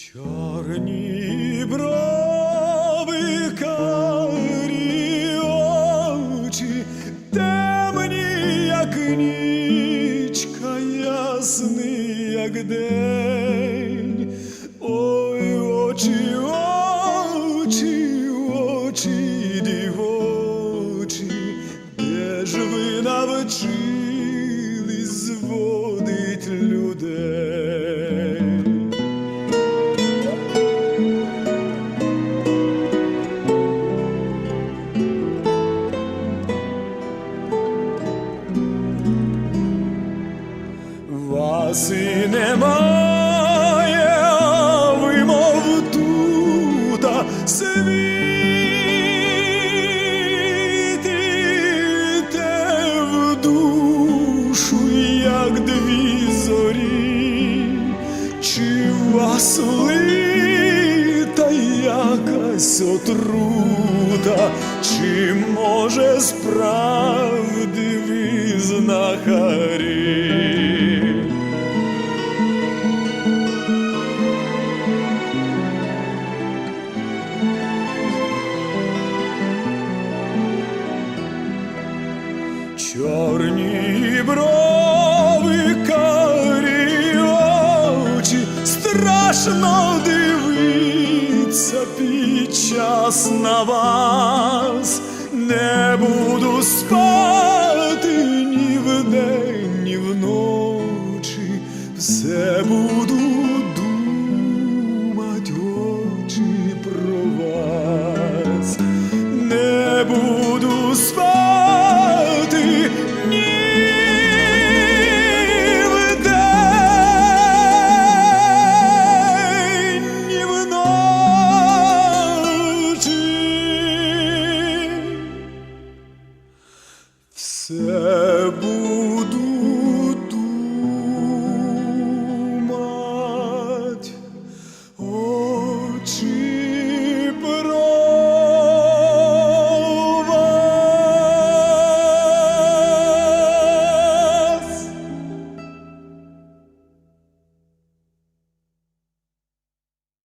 Чорні брови темні, як нічка, ясний, як день, ой очі, очі, очі, де ж ви навчились зводить людей. Вас і немає, а ви мов тута світите в душу, як дві зорі, чи вас лита якась отрута, чи може справді ви Чорні брови, карі страшно дивиться під на вас. Не буду спати ні вдень, ні вночі, все буду